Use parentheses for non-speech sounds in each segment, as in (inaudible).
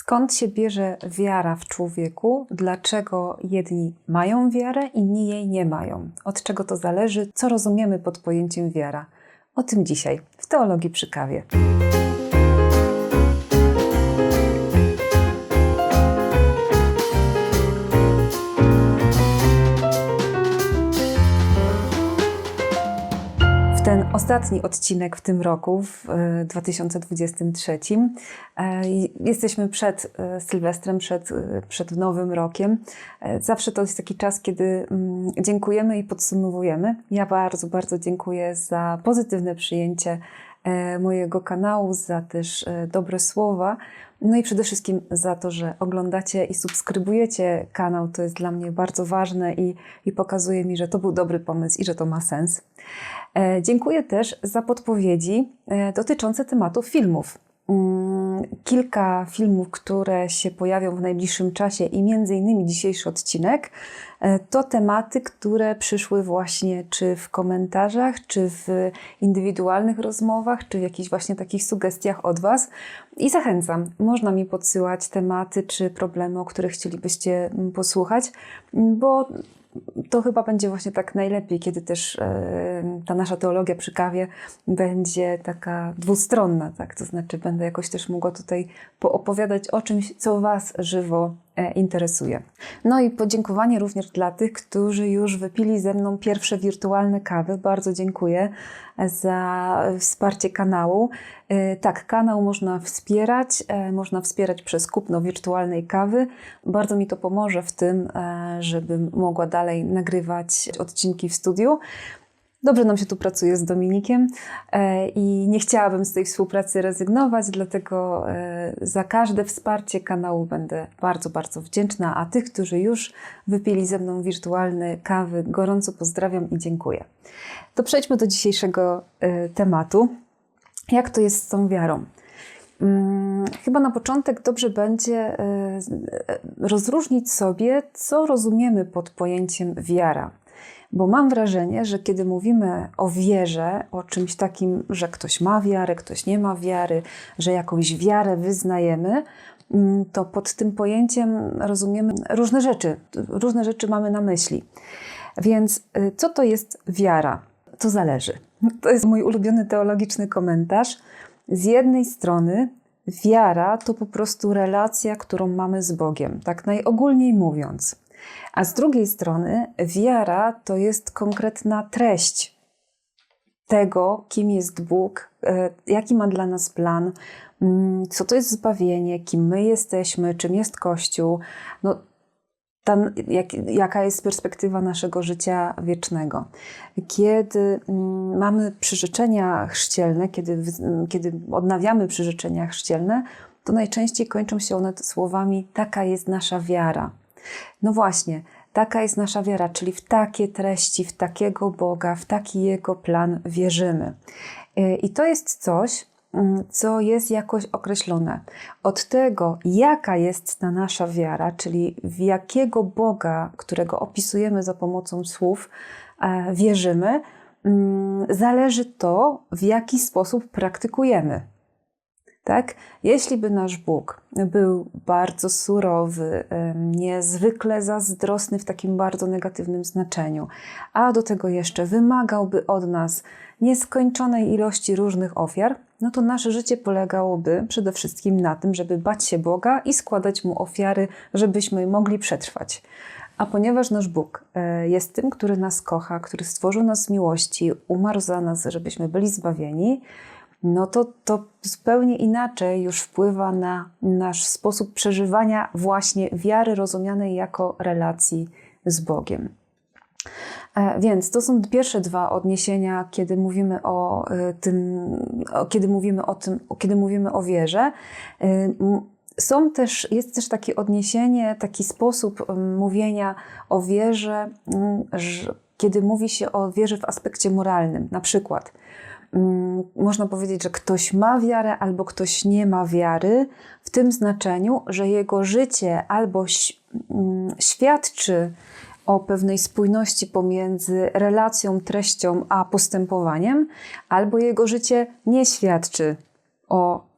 Skąd się bierze wiara w człowieku? Dlaczego jedni mają wiarę, inni jej nie mają? Od czego to zależy? Co rozumiemy pod pojęciem wiara? O tym dzisiaj w Teologii przy kawie. Ten ostatni odcinek w tym roku, w e, 2023, e, jesteśmy przed e, Sylwestrem, przed, e, przed Nowym Rokiem. E, Zawsze to jest taki czas, kiedy mm, dziękujemy i podsumowujemy. Ja bardzo, bardzo dziękuję za pozytywne przyjęcie e, mojego kanału, za też e, dobre słowa. No i przede wszystkim za to, że oglądacie i subskrybujecie kanał. To jest dla mnie bardzo ważne i, i pokazuje mi, że to był dobry pomysł i że to ma sens. E, Dziękuję też za podpowiedzi e, dotyczące tematów filmów. Kilka filmów, które się pojawią w najbliższym czasie i między innymi dzisiejszy odcinek, e, to tematy, które przyszły właśnie czy w komentarzach, czy w indywidualnych rozmowach, czy w jakichś właśnie takich sugestiach od Was. I zachęcam, można mi podsyłać tematy czy problemy, o których chcielibyście mm, posłuchać, bo to chyba będzie właśnie tak najlepiej, kiedy też e, ta nasza teologia przy kawie będzie taka dwustronna, tak? To znaczy będę jakoś też mogła tutaj poopowiadać o czymś, co Was żywo interesuje. No i podziękowanie również dla tych, którzy już wypili ze mną pierwsze wirtualne kawy. Bardzo dziękuję za wsparcie kanału. E, Tak, kanał można wspierać, e, można wspierać przez kupno wirtualnej kawy. Bardzo mi to pomoże w tym, e, żebym mogła dalej nagrywać odcinki w studiu. Dobrze nam się tu pracuje z Dominikiem e, i nie chciałabym z tej współpracy rezygnować, dlatego e, za każde wsparcie kanału będę bardzo, bardzo wdzięczna. A tych, którzy już wypili ze mną wirtualne kawy, gorąco pozdrawiam i dziękuję. To przejdźmy do dzisiejszego e, tematu. Jak to jest z tą wiarą? Mm, Chyba na początek dobrze będzie rozróżnić sobie, co rozumiemy pod pojęciem wiara. Bo mam wrażenie, że kiedy mówimy o wierze, o czymś takim, że ktoś ma wiarę, ktoś nie ma wiary, że jakąś wiarę wyznajemy, mm, to pod tym pojęciem rozumiemy różne rzeczy. Różne rzeczy mamy na myśli. Więc y, co to jest wiara? To zależy. (laughs) To jest mój ulubiony teologiczny komentarz. Z jednej strony, wiara to po prostu relacja, którą mamy z Bogiem, tak najogólniej mówiąc. A z drugiej strony, wiara to jest konkretna treść tego, kim jest Bóg, e, jaki ma dla nas plan, mm, co to jest zbawienie, kim my jesteśmy, czym jest Kościół. No, tam, jak, jaka jest perspektywa naszego życia wiecznego. Kiedy mm, mamy przyrzeczenia chrzcielne, kiedy, mm, kiedy odnawiamy przyrzeczenia chrzcielne, to najczęściej kończą się one słowami: Taka jest nasza wiara. No właśnie, taka jest nasza wiara, czyli w takie treści, w takiego Boga, w taki Jego plan wierzymy. Y, I to jest coś, mm, co jest jakoś określone. Od tego, jaka jest ta nasza wiara, czyli w jakiego Boga, którego opisujemy za pomocą słów, e, wierzymy, mm, zależy to, w jaki sposób praktykujemy. Tak? Jeśli by nasz Bóg był bardzo surowy, niezwykle zazdrosny w takim bardzo negatywnym znaczeniu, a do tego jeszcze wymagałby od nas nieskończonej ilości różnych ofiar, no to nasze życie polegałoby przede wszystkim na tym, żeby bać się Boga i składać Mu ofiary, żebyśmy mogli przetrwać. A ponieważ nasz Bóg e, jest tym, który nas kocha, który stworzył nas z miłości, umarł za nas, żebyśmy byli zbawieni, no to to zupełnie inaczej już wpływa na nasz sposób przeżywania właśnie wiary rozumianej jako relacji z Bogiem. E, Więc to są pierwsze dwa odniesienia, kiedy mówimy o e, tym, kiedy mówimy o tym, kiedy mówimy o wierze. E, Są też, jest też takie odniesienie, taki sposób mówienia o wierze, kiedy mówi się o wierze w aspekcie moralnym. Na przykład, można powiedzieć, że ktoś ma wiarę albo ktoś nie ma wiary, w tym znaczeniu, że jego życie albo mm, świadczy o pewnej spójności pomiędzy relacją, treścią a postępowaniem, albo jego życie nie świadczy o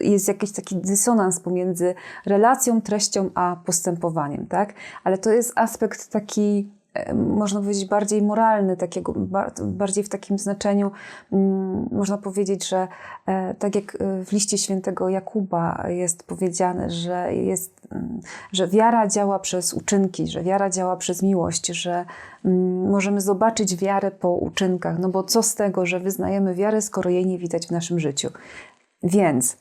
jest jakiś taki dysonans pomiędzy relacją, treścią a postępowaniem, tak? Ale to jest aspekt taki można powiedzieć, bardziej moralny, takiego, bardziej w takim znaczeniu, mm, można powiedzieć, że e, tak jak e, w liście świętego Jakuba jest powiedziane, że, jest, mm, że wiara działa przez uczynki, że wiara działa przez miłość, że mm, możemy zobaczyć wiarę po uczynkach, no bo co z tego, że wyznajemy wiarę, skoro jej nie widać w naszym życiu. Więc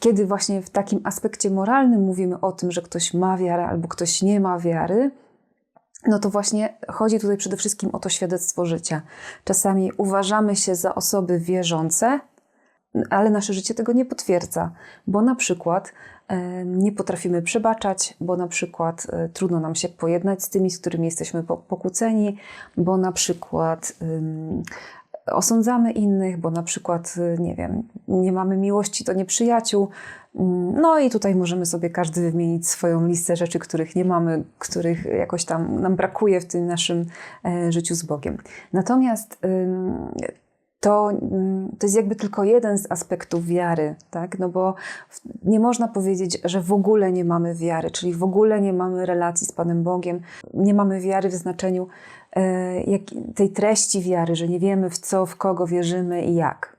kiedy właśnie w takim aspekcie moralnym mówimy o tym, że ktoś ma wiarę albo ktoś nie ma wiary, no to właśnie chodzi tutaj przede wszystkim o to świadectwo życia. Czasami uważamy się za osoby wierzące, ale nasze życie tego nie potwierdza, bo na przykład e, nie potrafimy przebaczać, bo na przykład e, trudno nam się pojednać z tymi, z którymi jesteśmy pokłóceni, bo na przykład osądzamy innych, bo na przykład, e, nie wiem, nie mamy miłości do nieprzyjaciół, no i tutaj możemy sobie każdy wymienić swoją listę rzeczy, których nie mamy, których jakoś tam nam brakuje w tym naszym e, życiu z Bogiem. Natomiast to, to jest jakby tylko jeden z aspektów wiary, tak? No bo nie można powiedzieć, że w ogóle nie mamy wiary, czyli w ogóle nie mamy relacji z Panem Bogiem, nie mamy wiary w znaczeniu tej treści wiary, że nie wiemy w co, w kogo wierzymy i jak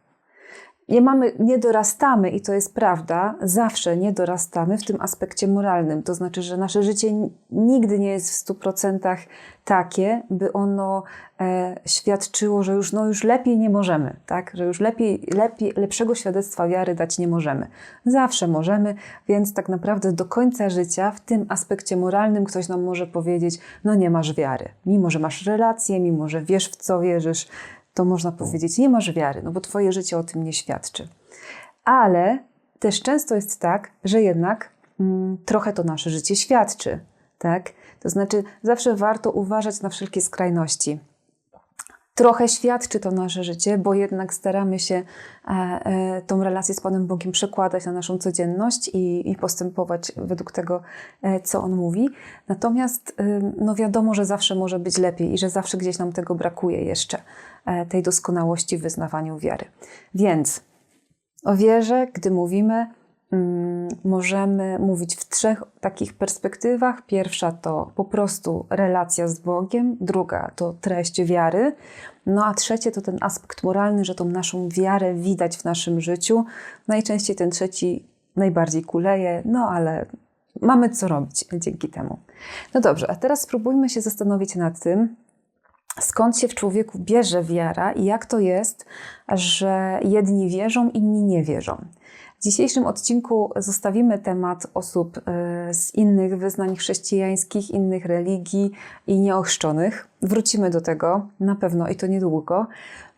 nie mamy, nie dorastamy, i to jest prawda, zawsze nie dorastamy w tym aspekcie moralnym. To znaczy, że nasze życie nigdy nie jest w stu procentach takie, by ono e, świadczyło, że już, no, już lepiej nie możemy, tak? że już lepiej, lepiej, lepszego świadectwa wiary dać nie możemy. Zawsze możemy, więc tak naprawdę do końca życia w tym aspekcie moralnym ktoś nam może powiedzieć, no nie masz wiary. Mimo, że masz relacje, mimo, że wiesz w co wierzysz, to można powiedzieć, nie masz wiary, no bo Twoje życie o tym nie świadczy. Ale też często jest tak, że jednak mm, trochę to nasze życie świadczy. Tak? To znaczy, zawsze warto uważać na wszelkie skrajności. Trochę świadczy to nasze życie, bo jednak staramy się e, e, tą relację z Panem Bogiem przekładać na naszą codzienność i, i postępować według tego, e, co On mówi. Natomiast no wiadomo, że zawsze może być lepiej i że zawsze gdzieś nam tego brakuje jeszcze. Tej doskonałości w wyznawaniu wiary. Więc o wierze, gdy mówimy, możemy mówić w trzech takich perspektywach. Pierwsza to po prostu relacja z Bogiem, druga to treść wiary, no a trzecie to ten aspekt moralny, że tą naszą wiarę widać w naszym życiu. Najczęściej ten trzeci najbardziej kuleje, no ale mamy co robić dzięki temu. No dobrze, a teraz spróbujmy się zastanowić nad tym, skąd się w człowieku bierze wiara i jak to jest, że jedni wierzą, inni nie wierzą. W dzisiejszym odcinku zostawimy temat osób e, z innych wyznań chrześcijańskich, innych religii i nieochrzczonych. Wrócimy do tego na pewno i to niedługo,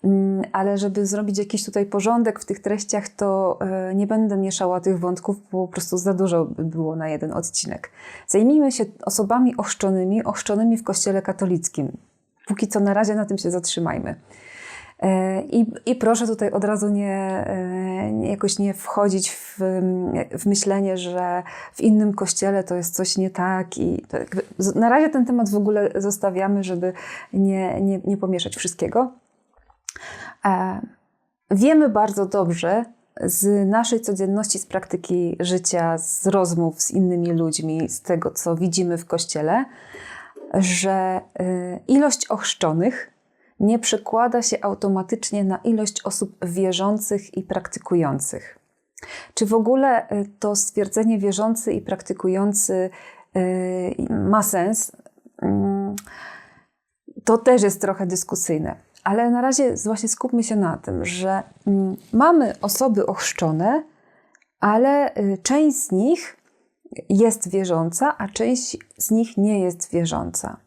mm, ale żeby zrobić jakiś tutaj porządek w tych treściach, to e, nie będę mieszała tych wątków, bo po prostu za dużo by było na jeden odcinek. Zajmijmy się osobami ochrzczonymi, ochrzczonymi w Kościele katolickim póki co na razie na tym się zatrzymajmy. E, I, I proszę tutaj od razu nie, e, jakoś nie wchodzić w, w myślenie, że w innym kościele to jest coś nie tak. I na razie ten temat w ogóle zostawiamy, żeby nie, nie, nie pomieszać wszystkiego. E, wiemy bardzo dobrze z naszej codzienności, z praktyki życia, z rozmów z innymi ludźmi, z tego, co widzimy w kościele, że ilość ochrzczonych nie przekłada się automatycznie na ilość osób wierzących i praktykujących. Czy w ogóle y, to stwierdzenie wierzący i praktykujący y, ma sens? Mm, to też jest trochę dyskusyjne. Ale na razie właśnie skupmy się na tym, że mm, mamy osoby ochrzczone, ale część z nich jest wierząca, a część z nich nie jest wierząca.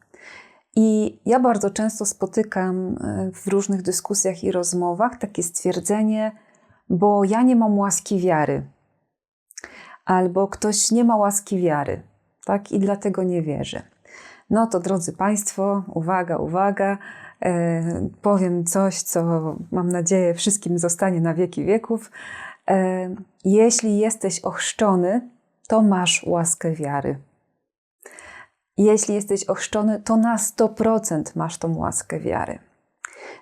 I ja bardzo często spotykam e, w różnych dyskusjach i rozmowach takie stwierdzenie, bo ja nie mam łaski wiary, albo ktoś nie ma łaski wiary, tak, i dlatego nie wierzy. No to drodzy Państwo, uwaga, uwaga, e, powiem coś, co mam nadzieję wszystkim zostanie na wieki wieków. E, jeśli jesteś ochrzczony, to masz łaskę wiary. Jeśli jesteś ochrzczony, to na 100% masz tą łaskę wiary.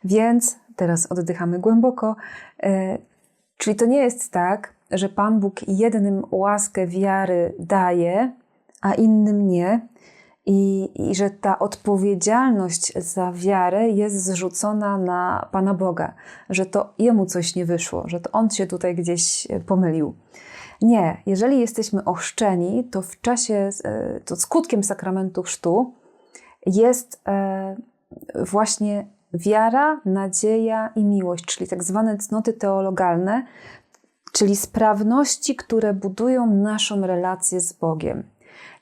Więc teraz oddychamy głęboko. E, czyli to nie jest tak, że Pan Bóg jednym łaskę wiary daje, a innym nie, i, i że ta odpowiedzialność za wiarę jest zrzucona na Pana Boga, że to Jemu coś nie wyszło, że to On się tutaj gdzieś pomylił. Nie, jeżeli jesteśmy ochrzczeni, to w czasie, e, to skutkiem sakramentu chrztu jest e, właśnie wiara, nadzieja i miłość, czyli tak zwane cnoty teologalne, czyli sprawności, które budują naszą relację z Bogiem.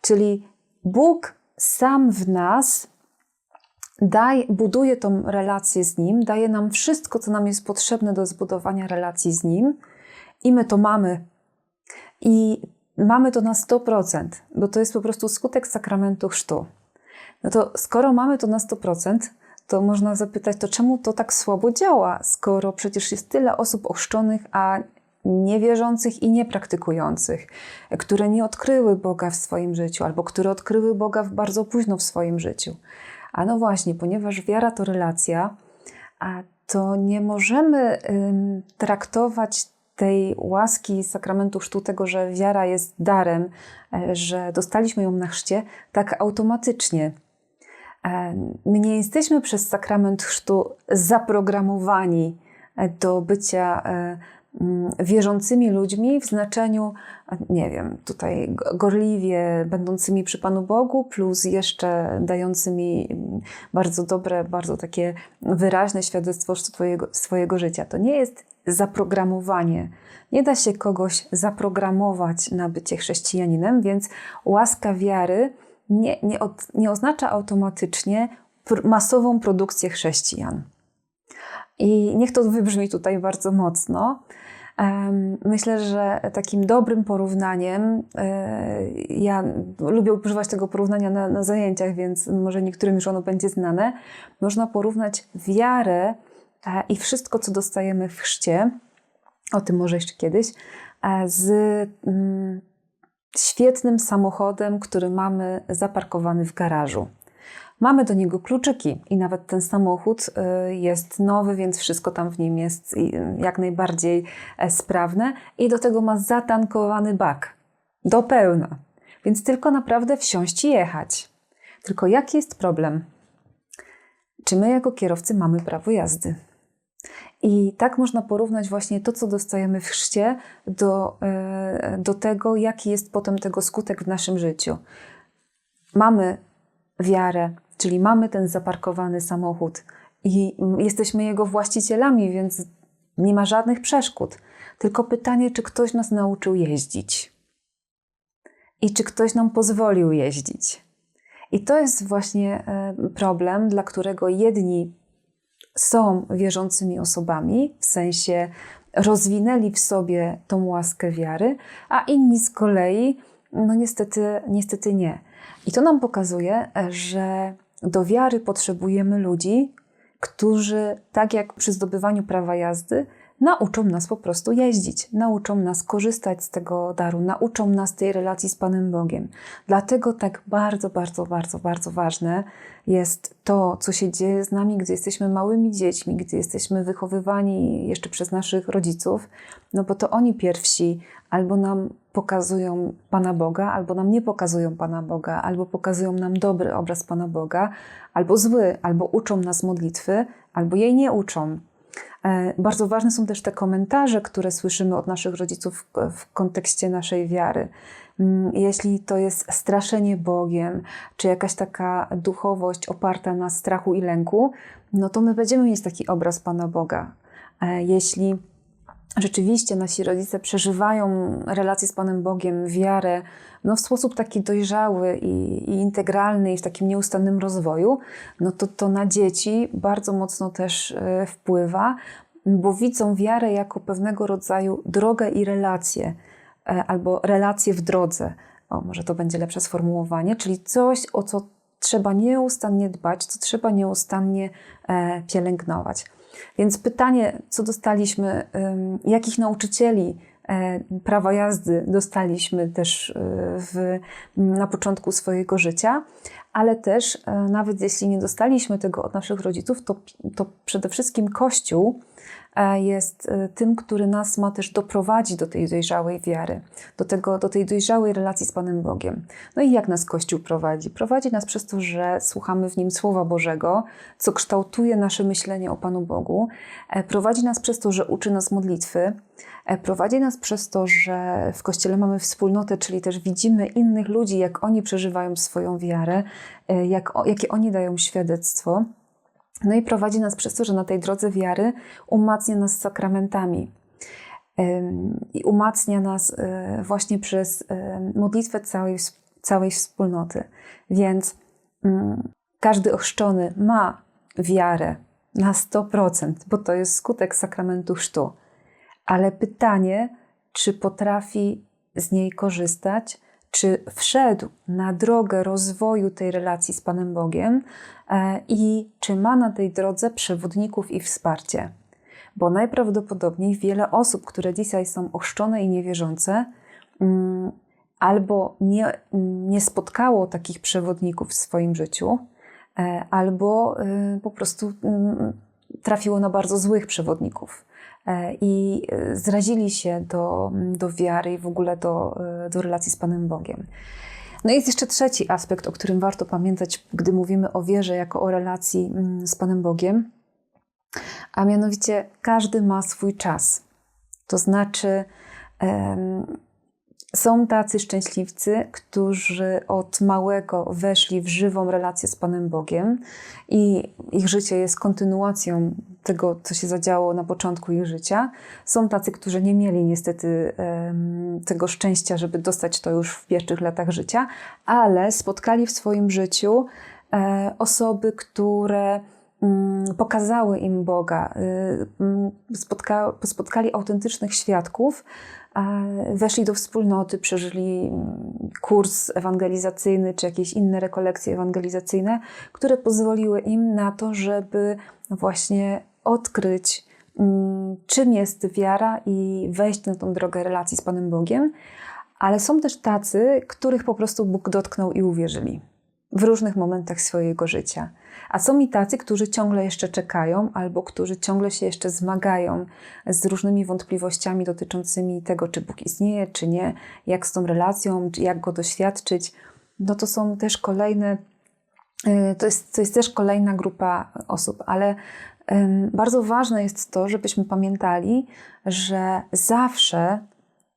Czyli Bóg sam w nas daj, buduje tą relację z Nim, daje nam wszystko, co nam jest potrzebne do zbudowania relacji z Nim i my to mamy. I mamy to na 100%, bo to jest po prostu skutek sakramentu chrztu. No to skoro mamy to na 100%, to można zapytać, to czemu to tak słabo działa, skoro przecież jest tyle osób ochrzczonych, a niewierzących i niepraktykujących, które nie odkryły Boga w swoim życiu, albo które odkryły Boga bardzo późno w swoim życiu. A no właśnie, ponieważ wiara to relacja, a to nie możemy traktować tej łaski sakramentu chrztu, tego, że wiara jest darem, e, że dostaliśmy ją na chrzcie, tak automatycznie. E, my nie jesteśmy przez sakrament chrztu zaprogramowani do bycia e, Mm, wierzącymi ludźmi w znaczeniu, nie wiem, tutaj gorliwie będącymi przy Panu Bogu, plus jeszcze dającymi mm, bardzo dobre, bardzo takie wyraźne świadectwo swojego, swojego życia. To nie jest zaprogramowanie. Nie da się kogoś zaprogramować na bycie chrześcijaninem, więc łaska wiary nie, nie, od, nie oznacza automatycznie masową produkcję chrześcijan. I niech to wybrzmi tutaj bardzo mocno. Myślę, że takim dobrym porównaniem, e, ja lubię używać tego porównania na, na, zajęciach, więc może niektórym już ono będzie znane, można porównać wiarę i wszystko, co dostajemy w chrzcie, o tym może jeszcze kiedyś, e, z mm, świetnym samochodem, który mamy zaparkowany w garażu. Mamy do niego kluczyki i nawet ten samochód y, jest nowy, więc wszystko tam w nim jest jak najbardziej e, sprawne i do tego ma zatankowany bak do pełna. Więc tylko naprawdę wsiąść i jechać. Tylko jaki jest problem? Czy my jako kierowcy mamy prawo jazdy? I tak można porównać właśnie to, co dostajemy w chrzcie, do, e, do tego, jaki jest potem tego skutek w naszym życiu. Mamy wiarę, Czyli mamy ten zaparkowany samochód i jesteśmy jego właścicielami, więc nie ma żadnych przeszkód. Tylko pytanie, czy ktoś nas nauczył jeździć i czy ktoś nam pozwolił jeździć. I to jest właśnie e, problem, dla którego jedni są wierzącymi osobami, w sensie rozwinęli w sobie tą łaskę wiary, a inni z kolei, no niestety, niestety nie. I to nam pokazuje, że do wiary potrzebujemy ludzi, którzy, tak jak przy zdobywaniu prawa jazdy, nauczą nas po prostu jeździć, nauczą nas korzystać z tego daru, nauczą nas tej relacji z Panem Bogiem. Dlatego tak bardzo, bardzo, bardzo, bardzo ważne jest to, co się dzieje z nami, gdy jesteśmy małymi dziećmi, gdy jesteśmy wychowywani jeszcze przez naszych rodziców, no bo to oni pierwsi albo nam pokazują Pana Boga, albo nam nie pokazują Pana Boga, albo pokazują nam dobry obraz Pana Boga, albo zły, albo uczą nas modlitwy, albo jej nie uczą. E, bardzo ważne są też te komentarze, które słyszymy od naszych rodziców w kontekście naszej wiary. Mm, jeśli to jest straszenie Bogiem, czy jakaś taka duchowość oparta na strachu i lęku, no to my będziemy mieć taki obraz Pana Boga. E, jeśli rzeczywiście nasi rodzice przeżywają relację z Panem Bogiem, wiarę, no w sposób taki dojrzały i, i, integralny i w takim nieustannym rozwoju, no to to na dzieci bardzo mocno też e, wpływa, bo widzą wiarę jako pewnego rodzaju drogę i relację, e, albo relacje w drodze. O, może to będzie lepsze sformułowanie, czyli coś, o co trzeba nieustannie dbać, co trzeba nieustannie e, pielęgnować. Więc pytanie, co dostaliśmy, jakich nauczycieli e, prawa jazdy dostaliśmy też e, w, na początku swojego życia, ale też e, nawet jeśli nie dostaliśmy tego od naszych rodziców, to, to przede wszystkim Kościół jest e, tym, który nas ma też doprowadzić do tej dojrzałej wiary, do, tego, do tej dojrzałej relacji z Panem Bogiem. No i jak nas Kościół prowadzi? Prowadzi nas przez to, że słuchamy w nim Słowa Bożego, co kształtuje nasze myślenie o Panu Bogu. E, prowadzi nas przez to, że uczy nas modlitwy. Prowadzi nas przez to, że w Kościele mamy wspólnotę, czyli też widzimy innych ludzi, jak oni przeżywają swoją wiarę, jak, jakie oni dają świadectwo. No i prowadzi nas przez to, że na tej drodze wiary umacnia nas sakramentami. I umacnia nas e, właśnie przez modlitwę całej, całej wspólnoty. Więc mm, każdy ochrzczony ma wiarę na 100%, bo to jest skutek sakramentu chrztu. Ale pytanie, czy potrafi z niej korzystać, czy wszedł na drogę rozwoju tej relacji z Panem Bogiem e, i czy ma na tej drodze przewodników i wsparcie. Bo najprawdopodobniej wiele osób, które dzisiaj są ochrzczone i niewierzące, mm, albo nie, nie spotkało takich przewodników w swoim życiu, e, albo e, po prostu mm, trafiło na bardzo złych przewodników. E, i e, zrazili się do, do wiary i w ogóle do, e, do relacji z Panem Bogiem. No jest jeszcze trzeci aspekt, o którym warto pamiętać, gdy mówimy o wierze jako o relacji mm, z Panem Bogiem, a mianowicie każdy ma swój czas. To znaczy, są tacy szczęśliwcy, którzy od małego weszli w żywą relację z Panem Bogiem i ich życie jest kontynuacją tego, co się zadziało na początku ich życia. Są tacy, którzy nie mieli niestety tego szczęścia, żeby dostać to już w pierwszych latach życia, ale spotkali w swoim życiu e, osoby, które pokazały im Boga, y, mm, spotka, spotkali autentycznych świadków, weszli do wspólnoty, przeżyli mm, kurs ewangelizacyjny czy jakieś inne rekolekcje ewangelizacyjne, które pozwoliły im na to, żeby właśnie odkryć, mm, czym jest wiara i wejść na tą drogę relacji z Panem Bogiem. Ale są też tacy, których po prostu Bóg dotknął i uwierzyli w różnych momentach swojego życia. A są i tacy, którzy ciągle jeszcze czekają, albo którzy ciągle się jeszcze zmagają z różnymi wątpliwościami dotyczącymi tego, czy Bóg istnieje, czy nie, jak z tą relacją, jak go doświadczyć. No to są też kolejne, y, to jest, to jest też kolejna grupa osób, ale bardzo ważne jest to, żebyśmy pamiętali, że zawsze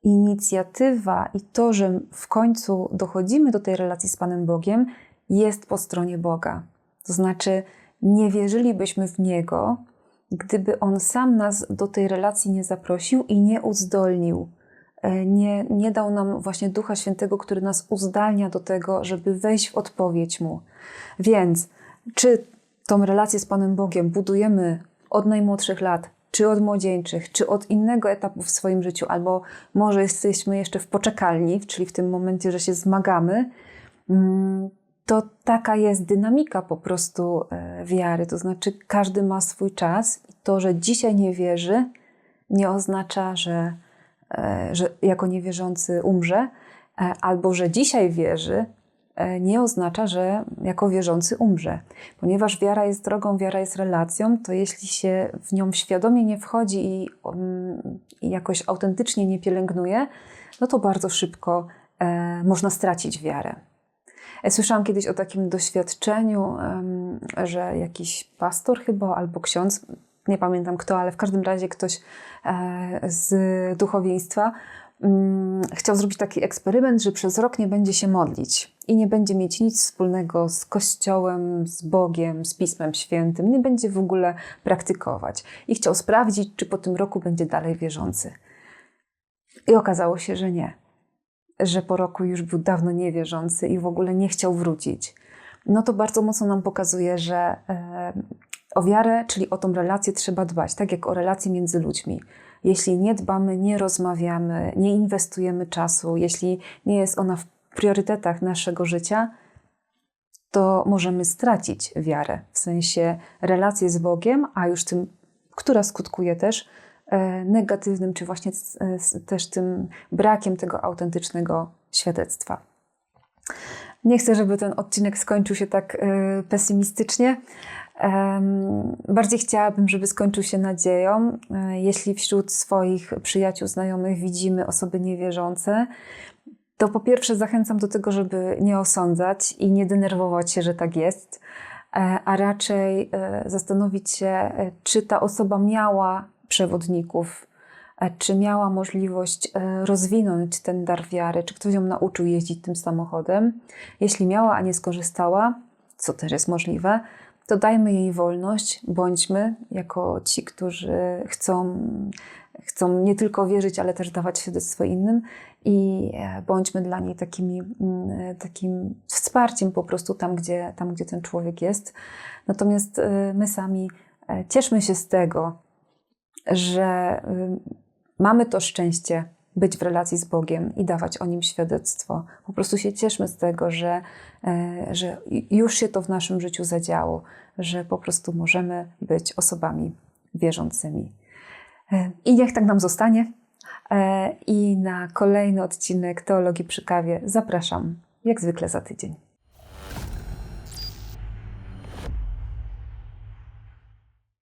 inicjatywa i to, że w końcu dochodzimy do tej relacji z Panem Bogiem, jest po stronie Boga. To znaczy, nie wierzylibyśmy w Niego, gdyby On sam nas do tej relacji nie zaprosił i nie uzdolnił. E, nie, nie dał nam właśnie Ducha Świętego, który nas uzdalnia do tego, żeby wejść w odpowiedź Mu. Więc, czy tą relację z Panem Bogiem budujemy od najmłodszych lat, czy od młodzieńczych, czy od innego etapu w swoim życiu, albo może jesteśmy jeszcze w poczekalni, czyli w tym momencie, że się zmagamy, mm, to taka jest dynamika po prostu e, wiary. To znaczy, każdy ma swój czas i to, że dzisiaj nie wierzy, nie oznacza, że, e, że jako niewierzący umrze, e, albo że dzisiaj wierzy, nie oznacza, że jako wierzący umrze. Ponieważ wiara jest drogą, wiara jest relacją, to jeśli się w nią świadomie nie wchodzi i, um, i jakoś autentycznie nie pielęgnuje, no to bardzo szybko można stracić wiarę. E, słyszałam kiedyś o takim doświadczeniu, że jakiś pastor chyba albo ksiądz, nie pamiętam kto, ale w każdym razie ktoś e, z duchowieństwa mm, chciał zrobić taki eksperyment, że przez rok nie będzie się modlić i nie będzie mieć nic wspólnego z Kościołem, z Bogiem, z Pismem Świętym, nie będzie w ogóle praktykować. I chciał sprawdzić, czy po tym roku będzie dalej wierzący. I okazało się, że nie że po roku już był dawno niewierzący i w ogóle nie chciał wrócić, no to bardzo mocno nam pokazuje, że e, o wiarę, czyli o tą relację trzeba dbać, tak jak o relacje między ludźmi. Jeśli nie dbamy, nie rozmawiamy, nie inwestujemy czasu, jeśli nie jest ona w priorytetach naszego życia, to możemy stracić wiarę, w sensie relację z Bogiem, a już tym, która skutkuje też negatywnym, czy właśnie też tym brakiem tego autentycznego świadectwa. Nie chcę, żeby ten odcinek skończył się tak e, pesymistycznie, Bardziej chciałabym, żeby skończył się nadzieją. E, Jeśli wśród swoich przyjaciół, znajomych widzimy osoby niewierzące, to po pierwsze zachęcam do tego, żeby nie osądzać i nie denerwować się, że tak jest, e, a raczej e, zastanowić się, e, czy ta osoba miała przewodników, e, czy miała możliwość e, rozwinąć ten dar wiary, czy ktoś ją nauczył jeździć tym samochodem. Jeśli miała, a nie skorzystała, co też jest możliwe, to dajmy jej wolność, bądźmy jako ci, którzy chcą, chcą nie tylko wierzyć, ale też dawać świadectwo innym i e, bądźmy dla niej takimi, mm, takim wsparciem po prostu tam gdzie, tam, gdzie ten człowiek jest. Natomiast my sami cieszmy się z tego, że y, mamy to szczęście być w relacji z Bogiem i dawać o nim świadectwo. Po prostu się cieszmy z tego, że, e, że już się to w naszym życiu zadziało, że po prostu możemy być osobami wierzącymi. E, I niech tak nam zostanie. E, I na kolejny odcinek Teologii przy kawie zapraszam, jak zwykle za tydzień.